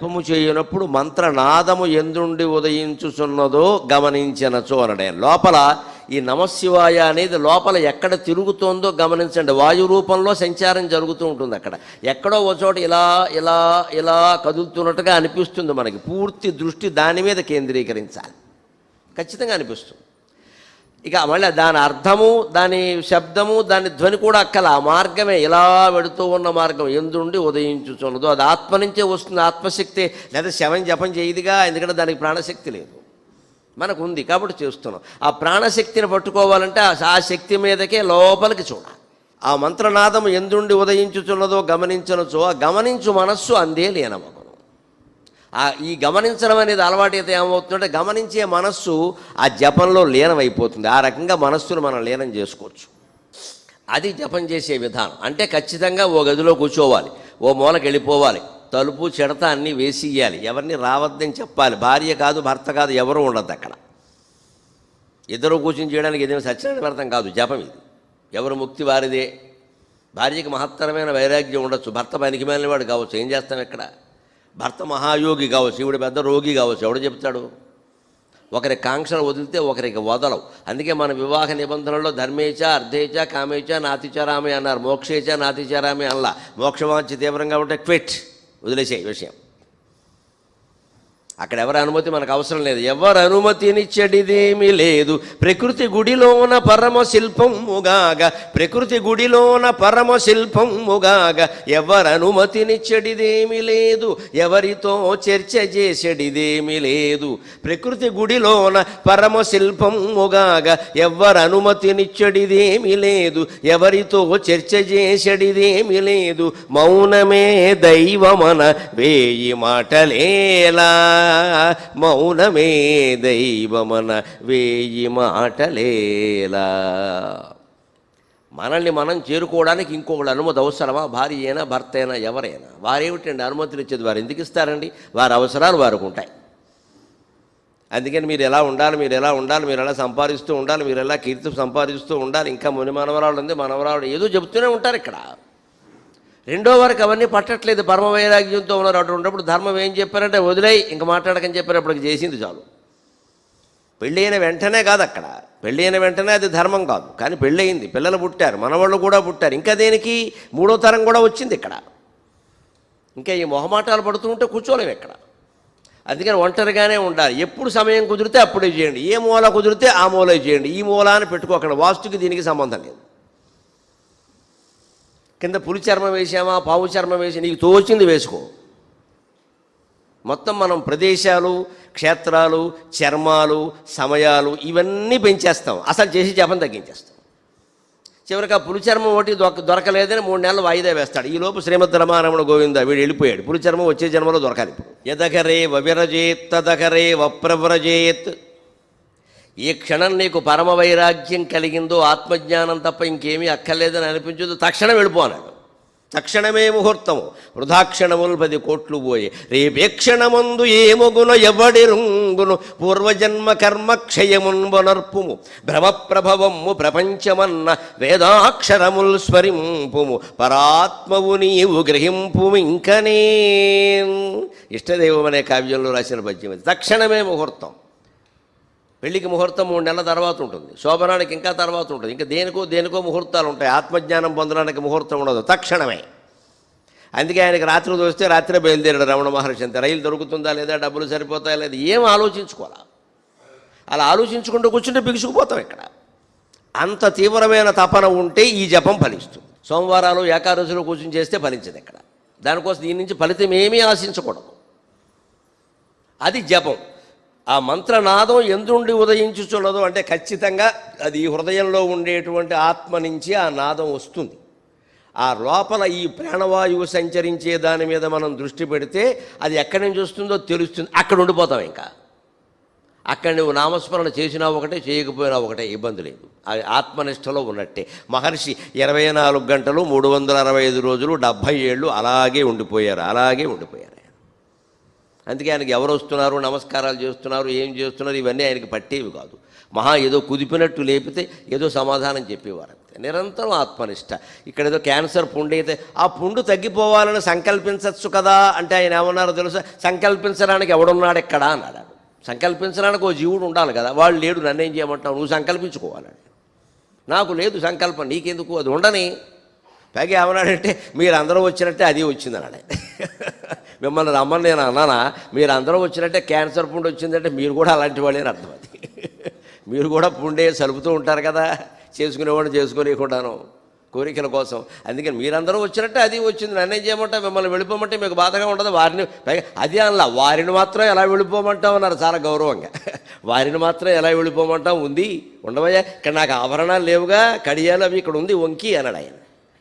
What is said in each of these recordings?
జపము చేయనప్పుడు మంత్రనాదము ఎందుండి ఉదయించుచున్నదో గమనించినచో అనడే. లోపల ఈ నమశివాయ అనేది లోపల ఎక్కడ తిరుగుతోందో గమనించండి. వాయు రూపంలో సంచారం జరుగుతూ ఉంటుంది అక్కడ. ఎక్కడో ఒక చోట ఇలా ఇలా ఇలా కదులుతున్నట్టుగా అనిపిస్తుంది మనకి. పూర్తి దృష్టి దాని మీద కేంద్రీకరించాలి. ఖచ్చితంగా అనిపిస్తుంది. ఇక మళ్ళీ దాని అర్థము దాని శబ్దము దాని ధ్వని కూడా అక్కల ఆ మార్గమే. ఇలా వెడుతూ ఉన్న మార్గం? ఎందుండి ఉదయించుచున్నదో. అది ఆత్మ నుంచే వస్తుంది. ఆత్మశక్తి లేదా శవం జపం చేయదుగా ఎందుకంటే దానికి ప్రాణశక్తి లేదు. మనకు ఉంది కాబట్టి చేస్తున్నాం. ఆ ప్రాణశక్తిని పట్టుకోవాలంటే ఆ- శక్తి మీదకే లోపలికి చూడాలి. ఆ మంత్రనాదం ఎందుండి ఉదయించుచున్నదో గమనించనచో ఆ గమనించు మనస్సు అందే లేనమగను ఈ గమనించడం అనేది అలవాటైతే ఏమవుతుందంటే గమనించే మనస్సు ఆ జపంలో లీనమైపోతుంది. ఆ రకంగా మనస్సును మనం లీనం చేసుకోవచ్చు. అది జపం చేసే విధానం. అంటే ఖచ్చితంగా ఓ గదిలో కూర్చోవాలి ఓ మూలకి వెళ్ళిపోవాలి తలుపు చెడత అన్నీ వేసియ్యాలి. ఎవరిని రావద్దని చెప్పాలి. భార్య కాదు భర్త కాదు ఎవరు ఉండదు అక్కడ. ఇద్దరు కూర్చొని చేయడానికి ఏదైనా సత్యనారాయణ వ్రతం కాదు జపం ఇది. ఎవరు ముక్తి వారిదే. భార్యకి మహత్తరమైన వైరాగ్యం ఉండొచ్చు. భర్త పనికి వాడు కావచ్చు. ఏం చేస్తాం ఇక్కడ? భర్త మహాయోగి కావచ్చు ఈవిడ పెద్ద రోగి కావచ్చు ఎవడు చెప్తాడు? ఒకరి కాంక్షలు వదిలితే ఒకరికి వదలవు. అందుకే మన వివాహ నిబంధనల్లో ధర్మేచ అర్ధేచ కామేచ నాతిచారామే అన్నారు. మోక్షేచ నాతిచారామే అల్లా మోక్షవాంచి తీవ్రంగా ఉంటే క్విట్. వదిలేసే విషయం. అక్కడ ఎవరి అనుమతి మనకు అవసరం లేదు. ఎవరు అనుమతినిచ్చడిదేమీ లేదు. ప్రకృతి గుడిలోన పరమ శిల్పముగాగ ప్రకృతి గుడిలోన పరమ శిల్పముగాగ ఎవరు అనుమతినిచ్చడిదేమీ లేదు. ఎవరితో చర్చ చేసేడిదేమీ లేదు. ప్రకృతి గుడిలోన పరమ శిల్పముగాగ ఎవరు అనుమతినిచ్చడిదేమీ లేదు. ఎవరితో చర్చ చేసేడిదేమీ లేదు. మౌనమే దైవమన వేయి మాటలేలా. మౌనమే దైవమన వేయి మాటలేలా. మనల్ని మనం చేరుకోవడానికి ఇంకొకటి అనుమతి అవసరమా? భార్య అయినా భర్త అయినా ఎవరైనా. వారేమిటండి అనుమతులు ఇచ్చేది? వారు ఎందుకు ఇస్తారండి? వారి అవసరాలు వారికి ఉంటాయి. అందుకని మీరు ఎలా ఉండాలి మీరు ఎలా ఉండాలి మీరు ఎలా సంపాదిస్తూ ఉండాలి మీరు ఎలా కీర్తి సంపాదిస్తూ ఉండాలి ఇంకా ముని మనవరాలు ఉంది మనవరాలు ఏదో చెబుతూనే ఉంటారు ఇక్కడ. రెండో వరకు అవన్నీ పట్టట్లేదు. పరమ వైరాగ్యంతో ఉన్నారు అటు ఉన్నప్పుడు ధర్మం ఏం చెప్పారంటే వదిలేయి ఇంక మాట్లాడకని చెప్పారు. చేసింది చాలు. పెళ్ళి అయిన వెంటనే కాదు అక్కడ. పెళ్ళి అయిన వెంటనే అది ధర్మం కాదు. కానీ పెళ్ళి అయింది పిల్లలు పుట్టారు. మనవాళ్ళు కూడా పుట్టారు. ఇంకా దేనికి? మూడో తరం కూడా వచ్చింది ఇక్కడ. ఇంకా ఈ మొహమాటాలు పడుతూ ఉంటే కూర్చోలేము ఇక్కడ. అందుకని ఒంటరిగానే ఉండాలి. ఎప్పుడు సమయం కుదిరితే అప్పుడే చేయండి. ఏ మూల కుదిరితే ఆ మూల చేయండి. ఈ మూల అని పెట్టుకోకండి వాస్తుకి దీనికి సంబంధం లేదు. కింద పులి చర్మం వేసామా పావు చర్మం వేసి నీకు తోచింది వేసుకో. మొత్తం మనం ప్రదేశాలు క్షేత్రాలు చర్మాలు సమయాలు ఇవన్నీ పెంచేస్తాం. అసలు చేసి జపం తగ్గించేస్తాం. చివరికి ఆ పులి చర్మం ఒకటి దొరక దొరకలేదని మూడు నెలలు వాయిదా వేస్తాడు. ఈ లోపు శ్రీమద్ రమారమణ గోవింద వీడు వెళ్ళిపోయాడు. పులి చర్మం వచ్చే జన్మలో దొరకాలి ఇప్పుడు. ఎదగరే వవిరజేత్ తదగరే వప్రవ్రజేత్ ఏ క్షణం నీకు పరమ వైరాగ్యం కలిగిందో ఆత్మజ్ఞానం తప్ప ఇంకేమీ అక్కర్లేదని అనిపించదు. తక్షణం వెళ్ళిపోనాడు తక్షణమే ముహూర్తము. వృధాక్షణములు పది కోట్లు పోయే. రేపే క్షణమందు ఏమొగున ఎవడి రుంగును పూర్వజన్మ కర్మ క్షయమున్ వనర్పుము. భ్రమప్రభవము ప్రపంచమన్న వేదాక్షరముల్ స్మరింపుము పరాత్మవు నీవు గ్రహింపు ఇంకనే. ఇష్టదేవం అనే కావ్యంలో రాసిన పద్యం తక్షణమే ముహూర్తం. పెళ్ళికి ముహూర్తం మూడు నెలల తర్వాత ఉంటుంది. శోభనానికి ఇంకా తర్వాత ఉంటుంది. ఇంకా దేనికో దేనికో ముహూర్తాలు ఉంటాయి. ఆత్మజ్ఞానం పొందడానికి ముహూర్తం ఉండదు. తక్షణమే. అందుకే ఆయనకి రాత్రి దోస్తే రాత్రే బయలుదేరాడు రమణ మహర్షి అంతే. రైలు దొరుకుతుందా లేదా? డబ్బులు సరిపోతాయా లేదా? ఏం ఆలోచించుకోవాలా? అలా ఆలోచించుకుంటూ కూర్చుంటే బిగుసుకుపోతాం ఇక్కడ. అంత తీవ్రమైన తపన ఉంటే ఈ జపం ఫలిస్తుంది. సోమవారాలు ఏకాదశులు కూర్చుని చేస్తే ఫలించదు ఇక్కడ. దానికోసం దీని నుంచి ఫలితం ఏమీ ఆశించకూడదు. అది జపం. ఆ మంత్రనాదం ఎందుండి ఉదయించుచున్నదో అంటే ఖచ్చితంగా అది హృదయంలో ఉండేటువంటి ఆత్మ నుంచి ఆ నాదం వస్తుంది. ఆ లోపల ఈ ప్రాణవాయువు సంచరించే దాని మీద మనం దృష్టి పెడితే అది ఎక్కడి నుంచి వస్తుందో తెలుస్తుంది. అక్కడ ఉండిపోతాం ఇంకా. అక్కడ నువ్వు నామస్మరణ చేసినా ఒకటే చేయకపోయినా ఒకటే ఇబ్బంది లేదు. అది ఆత్మనిష్టలో ఉన్నట్టే. మహర్షి ఇరవై నాలుగు గంటలు మూడు వందల అరవై ఐదు రోజులు డెబ్భై ఏళ్ళు అలాగే ఉండిపోయారు అలాగే ఉండిపోయారు. అందుకే ఆయనకి ఎవరు వస్తున్నారు నమస్కారాలు చేస్తున్నారు ఏం చేస్తున్నారు ఇవన్నీ ఆయనకి పట్టేవి కాదు. మహా ఏదో కుదిపినట్టు లేపితే ఏదో సమాధానం చెప్పేవారు అంతే. నిరంతరం ఆత్మనిష్ట. ఇక్కడ ఏదో క్యాన్సర్ పుండు అయితే ఆ పుండు తగ్గిపోవాలని సంకల్పించవచ్చు కదా అంటే ఆయన ఏమన్నారో తెలుసా? సంకల్పించడానికి ఎవడున్నాడు ఎక్కడ అన్నాడు సంకల్పించడానికి ఓ జీవుడు ఉండాలి కదా. వాళ్ళు లేడు నన్ను చేయమంటావు? నువ్వు సంకల్పించుకోవాలని. నాకు లేదు సంకల్పం నీకెందుకు? అది ఉండని. పైగా ఏమన్నాడంటే మీరు అందరూ వచ్చినట్టే అది వచ్చిందన్నాడు మిమ్మల్ని రమ్మని నేను అన్నానా? మీరు అందరూ వచ్చినట్టే క్యాన్సర్ పుండు వచ్చిందంటే మీరు కూడా అలాంటి వాళ్ళే అని అర్థం అది. మీరు కూడా పుండే సలుపుతూ ఉంటారు కదా చేసుకునేవాడు చేసుకోలేకుండాను కోరికల కోసం. అందుకని మీరందరూ వచ్చినట్టే అది వచ్చింది. నన్నేం చేయమంటే? మిమ్మల్ని వెళ్ళిపోమంటే మీకు బాధగా ఉండదు. వారిని అది అనలా వారిని మాత్రం ఎలా వెళ్ళిపోమంటాం అన్నారు చాలా గౌరవంగా. వారిని మాత్రం ఎలా వెళ్ళిపోమంటాం ఉంది ఉండవయ్యా. ఇక్కడ నాకు ఆభరణాలు లేవుగా కడియాలు అవి ఇక్కడ ఉంది వంకి అన్నాడు ఆయన.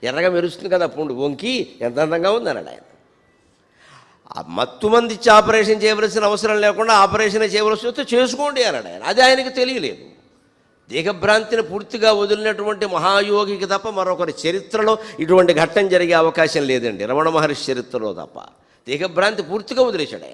ఎర్రగా మెరుస్తుంది కదా పుండు. వంకి ఎంత అందంగా ఉంది అన్నాడు ఆయన. మత్తు మంది ఇచ్చి ఆపరేషన్ చేయవలసిన అవసరం లేకుండా ఆపరేషన్ చేయవలసి వస్తే చేసుకోండి అన్నాడు ఆయన. అది ఆయనకు తెలియలేదు. దేహభ్రాంతిని పూర్తిగా వదిలినటువంటి మహాయోగికి తప్ప మరొకరి చరిత్రలో ఇటువంటి ఘట్టం జరిగే అవకాశం లేదండి. రమణ మహర్షి చరిత్రలో తప్ప. దేహభ్రాంతి పూర్తిగా వదిలేశాడు ఆయన.